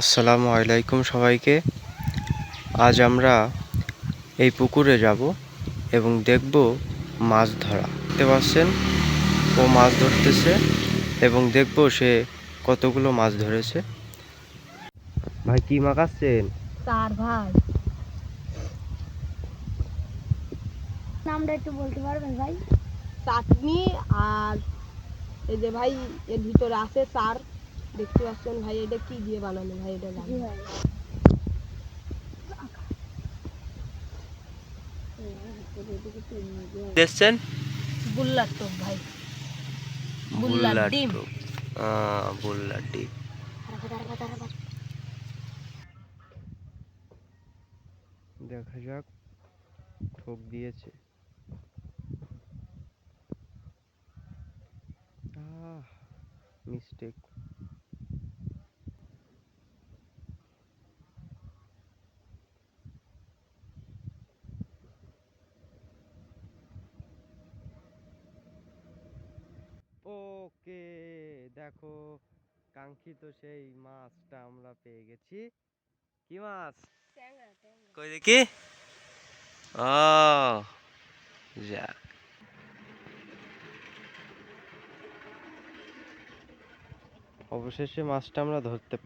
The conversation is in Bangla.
আসসালামু আলাইকুম সবাইকে। আজ আমরা এই পুকুরে যাব এবং দেখব মাছ ধরা। দেখতে পাচ্ছেন ও মাছ ধরতেছে এবং দেখব সে কতগুলো মাছ ধরেছে। ভাই কি মাখাচ্ছেন তার ভাই। নামটা একটু বলতে পারবেন ভাই? চাটনি আর এই যে ভাই এর ভিতরে আছে চার দেখতে পাচ্ছেন ভাই এটা কি দিয়ে বানানো ভাই এটা জানি ভাই দেখছেন? বুল্লার টক ভাই। বুল্লার ডিম। বুল্লার ডিম। দেখা যাক ঠোক দিয়েছে। মিস্টেক দেখো কাঙ্ক্ষিত সেই মাছটা আমরা পেয়ে গেছি। কি মাছ? কই দেখি? ও যাক। অবশেষে মাছটা আমরা ধরতে